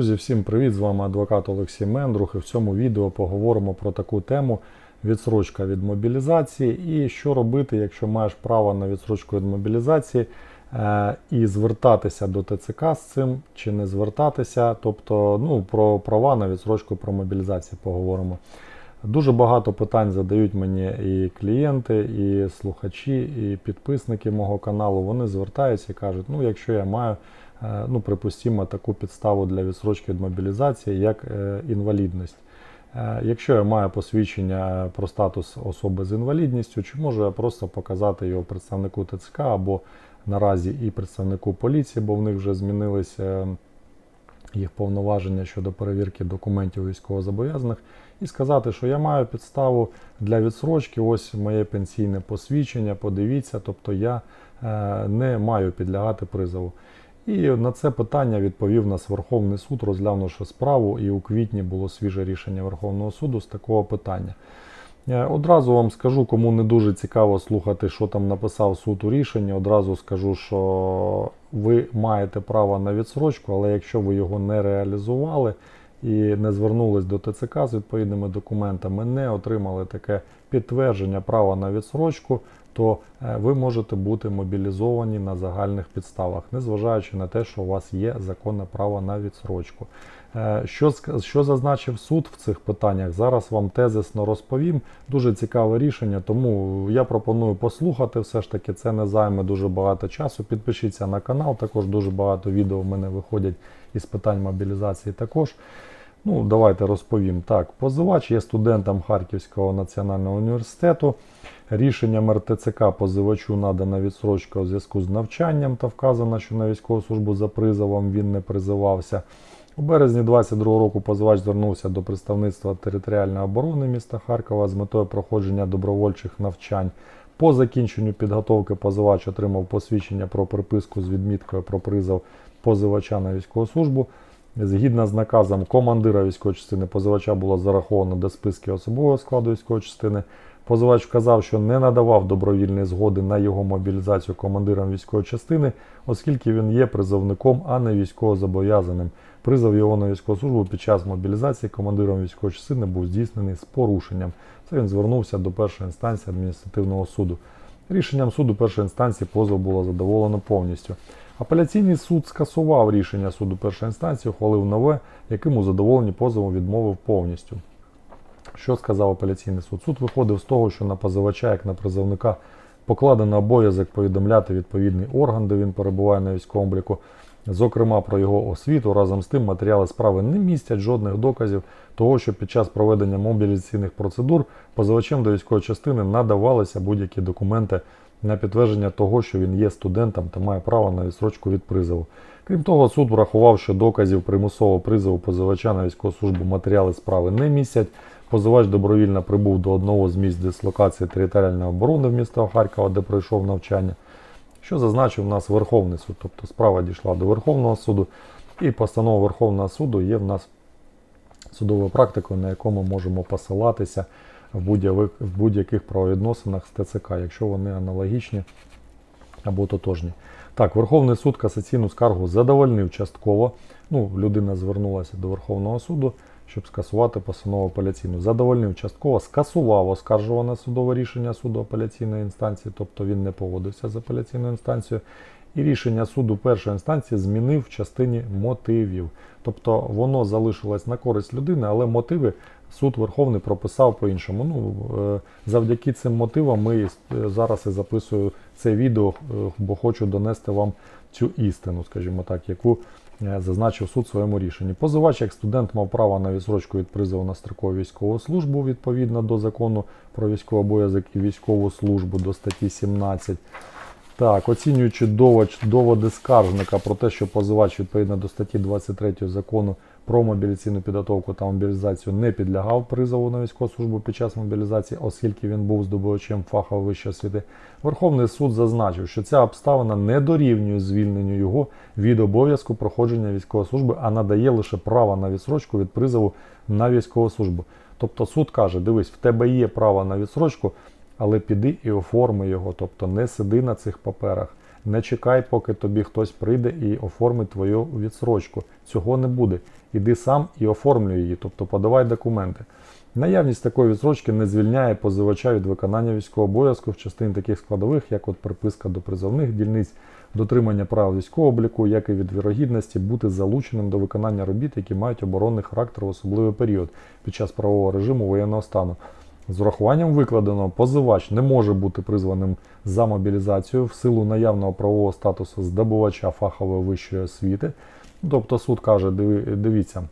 Друзі, всім привіт! З вами адвокат Олексій Мендрух. І в цьому відео поговоримо про таку тему відсрочка від мобілізації і що робити, якщо маєш право на відсрочку від мобілізації, е, і звертатися до ТЦК з цим чи не звертатися. Тобто, ну, про права на відсрочку про мобілізацію поговоримо. Дуже багато питань задають мені і клієнти, і слухачі, і підписники мого каналу. Вони звертаються і кажуть, ну якщо я маю, ну припустимо, таку підставу для відсрочки від мобілізації, як е, інвалідність. Е, Якщо я маю посвідчення про статус особи з інвалідністю, чи можу я просто показати його представнику ТЦК або наразі і представнику поліції, бо в них вже змінилися їх повноваження щодо перевірки документів військовозобов'язаних, і сказати, що я маю підставу для відсрочки, ось моє пенсійне посвідчення, подивіться, тобто я е, не маю підлягати призову. І на це питання відповів нас Верховний суд, розглянувши справу, і у квітні було свіже рішення Верховного суду з такого питання. Е, Одразу вам скажу, кому не дуже цікаво слухати, що там написав суд у рішенні. Одразу скажу, що ви маєте право на відсрочку, але якщо ви його не реалізували і не звернулись до ТЦК з відповідними документами, не отримали таке підтвердження права на відсрочку, то е, ви можете бути мобілізовані на загальних підставах, незважаючи на те, що у вас є законне право на відсрочку. Е, Що, що зазначив суд в цих питаннях? Зараз вам тезисно розповім. Дуже цікаве рішення, тому я пропоную послухати. Все ж таки, це не займе дуже багато часу. Підпишіться на канал, також дуже багато відео в мене виходять із питань мобілізації також. Ну, давайте розповім. Так, позивач є студентом Харківського національного університету. Рішенням РТЦК позивачу надана відсрочка у зв'язку з навчанням та вказано, що на військову службу за призовом він не призивався. У березні 22 року позивач звернувся до представництва територіальної оборони міста Харкова з метою проходження добровольчих навчань. По закінченню підготовки позивач отримав посвідчення про приписку з відміткою про призов позивача на військову службу. Згідно з наказом командира військової частини, позивача було зараховано до списків особового складу військової частини. Позивач вказав, що не надавав добровільної згоди на його мобілізацію командиром військової частини, оскільки він є призовником, а не військовозобов'язаним. Призов його на військову службу під час мобілізації командиром військової частини був здійснений з порушенням. Це він звернувся до першої інстанції адміністративного суду. Рішенням суду першої інстанції позов було задоволено повністю. Апеляційний суд скасував рішення суду першої інстанції, ухвалив нове, яким у задоволенні позову відмовив повністю. Що сказав апеляційний суд? Суд виходив з того, що на позивача, як на призовника, покладено обов'язок повідомляти відповідний орган, де він перебуває на військовому зокрема про його освіту. Разом з тим матеріали справи не містять жодних доказів того, що під час проведення мобілізаційних процедур позивачем до військової частини надавалися будь-які документи на підтвердження того, що він є студентом та має право на відсрочку від призову. Крім того, суд врахував, що доказів примусового призову позивача на військову службу матеріали справи не містять. Позивач добровільно прибув до одного з місць дислокації територіальної оборони в міста Харкова, де пройшов навчання, що зазначив у нас Верховний суд. Тобто справа дійшла до Верховного суду, і постанова Верховного суду є в нас судовою практикою, на яку ми можемо посилатися в будь-яких, правовідносинах з ТЦК, якщо вони аналогічні або тотожні. Так, Верховний суд касаційну скаргу задовольнив частково. Ну, людина звернулася до Верховного суду, щоб скасувати постанову апеляційну. Задовольнив частково, скасував оскаржуване судове рішення суду апеляційної інстанції, тобто він не погодився з апеляційною інстанцією. І рішення суду першої інстанції змінив в частині мотивів. Тобто воно залишилось на користь людини, але мотиви суд Верховний прописав по-іншому. Ну, е, завдяки цим мотивам ми е, зараз і записую це відео, е, бо хочу донести вам цю істину, скажімо так, яку зазначив суд в своєму рішенні. Позивач як студент мав право на відсрочку від призову на строкову військову службу відповідно до закону про військовий обов'язок і військову службу до статті 17. Так, оцінюючи доводи скаржника про те, що позивач відповідно до статті 23 закону про мобілізаційну підготовку та мобілізацію не підлягав призову на військову службу під час мобілізації, оскільки він був здобувачем фахової вищої освіти, Верховний суд зазначив, що ця обставина не дорівнює звільненню його від обов'язку проходження військової служби, а надає лише право на відсрочку від призову на військову службу. Тобто суд каже: дивись, в тебе є право на відсрочку, але піди і оформи його, тобто не сиди на цих паперах. Не чекай, поки тобі хтось прийде і оформить твою відсрочку. Цього не буде. Іди сам і оформлюй її, тобто подавай документи. Наявність такої відсрочки не звільняє позивача від виконання військового обов'язку в частині таких складових, як от приписка до призовних дільниць, дотримання правил військового обліку, як і від вірогідності бути залученим до виконання робіт, які мають оборонний характер в особливий період під час правового режиму воєнного стану. З урахуванням викладеного, позивач не може бути призваним за мобілізацію в силу наявного правового статусу здобувача фахової вищої освіти. Тобто суд каже, дивіться,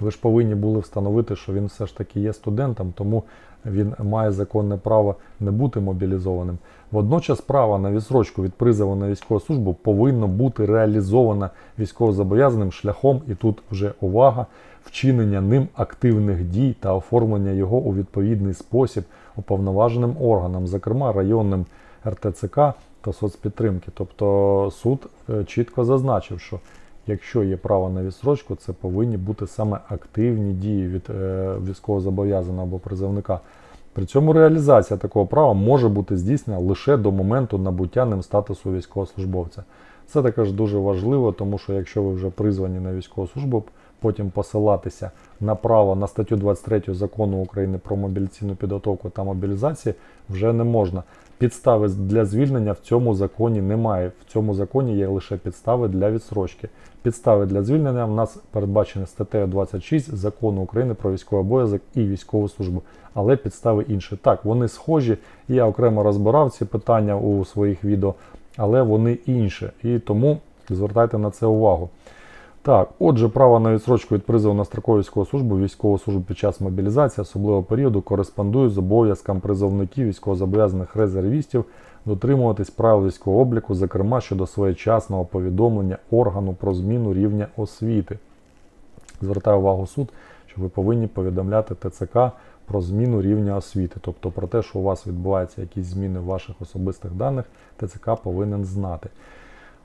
ви ж повинні були встановити, що він все ж таки є студентом, тому він має законне право не бути мобілізованим. Водночас право на відсрочку від призову на військову службу повинно бути реалізовано військовозобов'язаним шляхом, і тут вже увага, вчинення ним активних дій та оформлення його у відповідний спосіб уповноваженим органам, зокрема районним РТЦК та соцпідтримки. Тобто суд е, чітко зазначив, що якщо є право на відсрочку, це повинні бути саме активні дії від військового військовозобов'язаного або призовника. При цьому реалізація такого права може бути здійснена лише до моменту набуття ним статусу військовослужбовця. Це також дуже важливо, тому що якщо ви вже призвані на військову службу, потім посилатися на право на статтю 23 закону України про мобілізаційну підготовку та мобілізацію вже не можна. Підстави для звільнення в цьому законі немає. В цьому законі є лише підстави для відсрочки. Підстави для звільнення в нас передбачені статтею 26 закону України про військовий обов'язок і військову службу, але підстави інші. Так, вони схожі. Я окремо розбирав ці питання у своїх відео, але вони інші. І тому звертайте на це увагу. Так, отже, право на відсрочку від призову на строкову військову службу, військову службу під час мобілізації особливого періоду кореспондує з обов'язком призовників військовозобов'язаних резервістів дотримуватись правил військового обліку, зокрема щодо своєчасного повідомлення органу про зміну рівня освіти. Звертаю увагу суд, що ви повинні повідомляти ТЦК про зміну рівня освіти, тобто про те, що у вас відбуваються якісь зміни в ваших особистих даних, ТЦК повинен знати.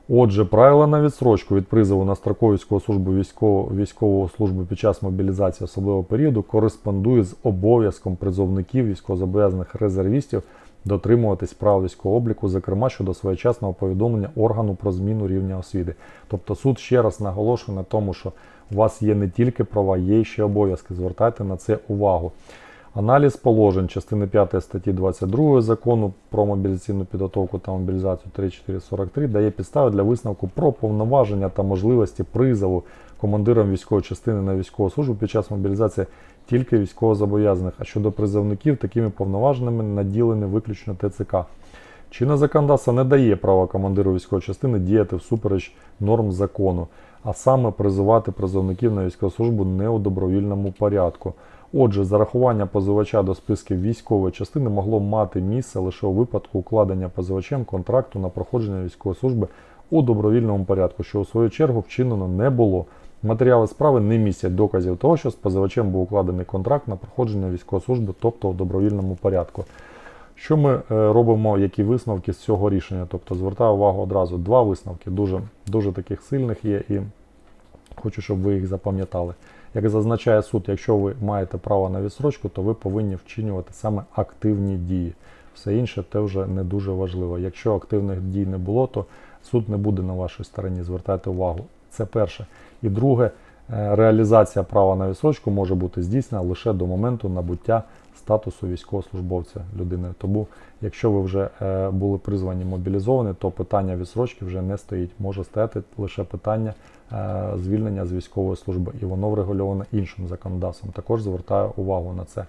Отже, правила на відсрочку від призову на строкову військову службу військову, військову службу під час мобілізації особливого періоду кореспондує з обов'язком призовників військовозобов'язаних резервістів дотримуватись прав військового обліку, зокрема щодо своєчасного повідомлення органу про зміну рівня освіти. Тобто суд ще раз наголошує на тому, що у вас є не тільки права, є ще обов'язки. Звертайте на це увагу. Аналіз положень частини 5 статті 22 закону про мобілізаційну підготовку та мобілізацію 3443 дає підстави для висновку про повноваження та можливості призову командиром військової частини на військову службу під час мобілізації тільки військовозобов'язаних, а щодо призовників такими повноваженнями наділені виключно ТЦК. Чинне законодавство не дає права командиру військової частини діяти всупереч норм закону, а саме призивати призовників на військову службу не у добровільному порядку. Отже, зарахування позивача до списків військової частини могло мати місце лише у випадку укладення позивачем контракту на проходження військової служби у добровільному порядку, що у свою чергу вчинено не було. Матеріали справи не містять доказів того, що з позивачем був укладений контракт на проходження військової служби, тобто у добровільному порядку. Що ми е, робимо, які висновки з цього рішення? Тобто звертаю увагу одразу два висновки, дуже, дуже таких сильних є, і хочу, щоб ви їх запам'ятали. Як зазначає суд, якщо ви маєте право на відсрочку, то ви повинні вчинювати саме активні дії. Все інше те вже не дуже важливо. Якщо активних дій не було, то суд не буде на вашій стороні. Звертайте увагу. Це перше. І друге, реалізація права на відсрочку може бути здійснена лише до моменту набуття статусу військовослужбовця людини. Тому, якщо ви вже е, були призвані мобілізовані, то питання відсрочки вже не стоїть. Може стояти лише питання е, звільнення з військової служби, і воно врегульоване іншим законодавством. Також звертаю увагу на це.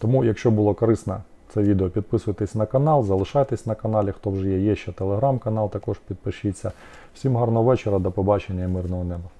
Тому, якщо було корисно це відео, підписуйтесь на канал, залишайтесь на каналі, хто вже є. Є ще телеграм-канал, також підпишіться. Всім гарного вечора, до побачення і мирного неба.